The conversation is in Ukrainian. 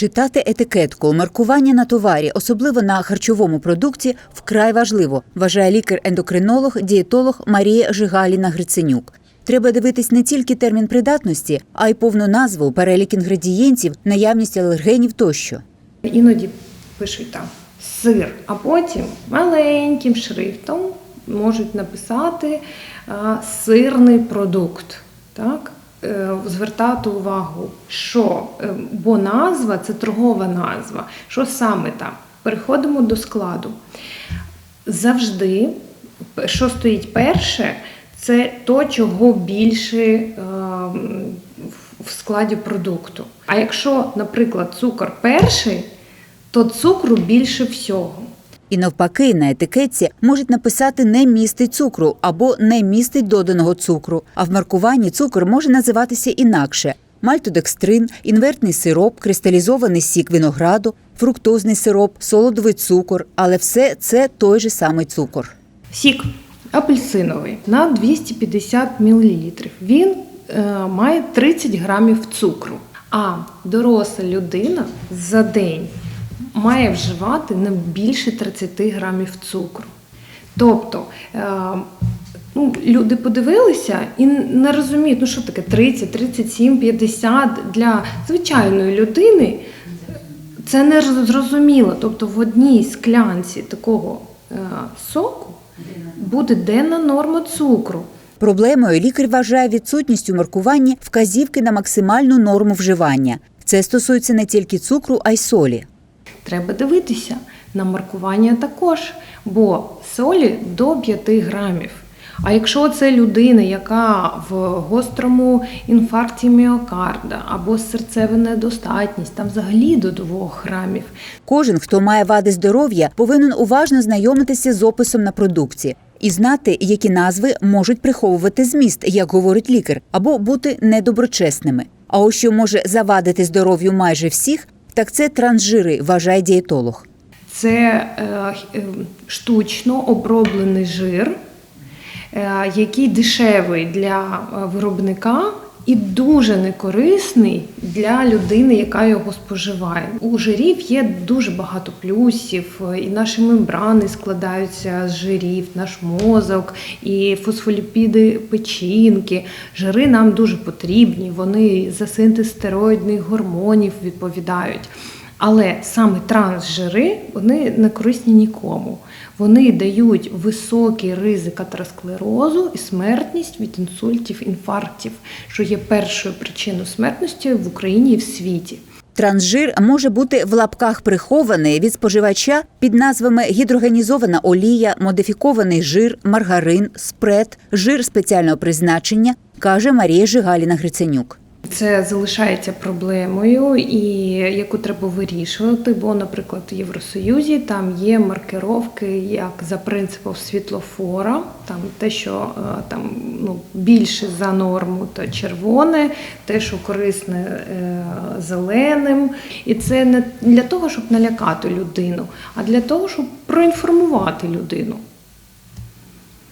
Читати етикетку, маркування на товарі, особливо на харчовому продукті, вкрай важливо, вважає лікар-ендокринолог, дієтолог Марія Жигаліна Гриценюк. Треба дивитись не тільки термін придатності, а й повну назву, перелік інгредієнтів, наявність алергенів тощо. Іноді пишуть там сир, а потім маленьким шрифтом можуть написати сирний продукт. Так? Е, Звертати увагу, що, е, бо назва це торгова назва. Що саме там? Переходимо до складу. Завжди, що стоїть перше, це то, чого більше е, в складі продукту. А якщо, наприклад, цукор перший, то цукру більше всього. І навпаки, на етикетці можуть написати не містить цукру або не містить доданого цукру. А в маркуванні цукор може називатися інакше: мальтодекстрин, інвертний сироп, кристалізований сік винограду, фруктозний сироп, солодовий цукор. Але все це той же самий цукор. Сік апельсиновий на 250 мл. Він е, має 30 грамів цукру. А доросла людина за день має вживати не більше 30 грамів цукру. Тобто е, ну, люди подивилися і не розуміють, ну що таке 30, 37, 50 для звичайної людини. Це не зрозуміло. Тобто в одній склянці такого е, соку буде денна норма цукру. Проблемою лікар вважає відсутність у маркуванні вказівки на максимальну норму вживання. Це стосується не тільки цукру, а й солі. Треба дивитися на маркування також, бо солі до 5 грамів. А якщо це людина, яка в гострому інфаркті міокарда або серцева недостатність, там взагалі до 2 грамів. Кожен, хто має вади здоров'я, повинен уважно знайомитися з описом на продукції і знати, які назви можуть приховувати зміст, як говорить лікар, або бути недоброчесними. А ось що може завадити здоров'ю майже всіх, так це трансжири, вважає дієтолог. Це е, е, штучно оброблений жир, е, який дешевий для виробника і дуже некорисний для людини, яка його споживає. У жирів є дуже багато плюсів, і наші мембрани складаються з жирів, наш мозок, і фосфоліпіди печінки. Жири нам дуже потрібні, вони за синтез стероїдних гормонів відповідають. Але саме трансжири вони не корисні нікому. Вони дають високий ризик атеросклерозу і смертність від інсультів, інфарктів, що є першою причиною смертності в Україні і в світі. Трансжир може бути в лапках прихований від споживача під назвами гідрогенізована олія, модифікований жир, маргарин, спред, жир спеціального призначення, каже Марія Жигаліна Гриценюк. Це залишається проблемою, і яку треба вирішувати. Бо, наприклад, в Євросоюзі там є маркировки як за принципом світлофора, там те, що е, там ну більше за норму, то червоне, те, що корисне е, зеленим. І це не для того, щоб налякати людину, а для того, щоб проінформувати людину.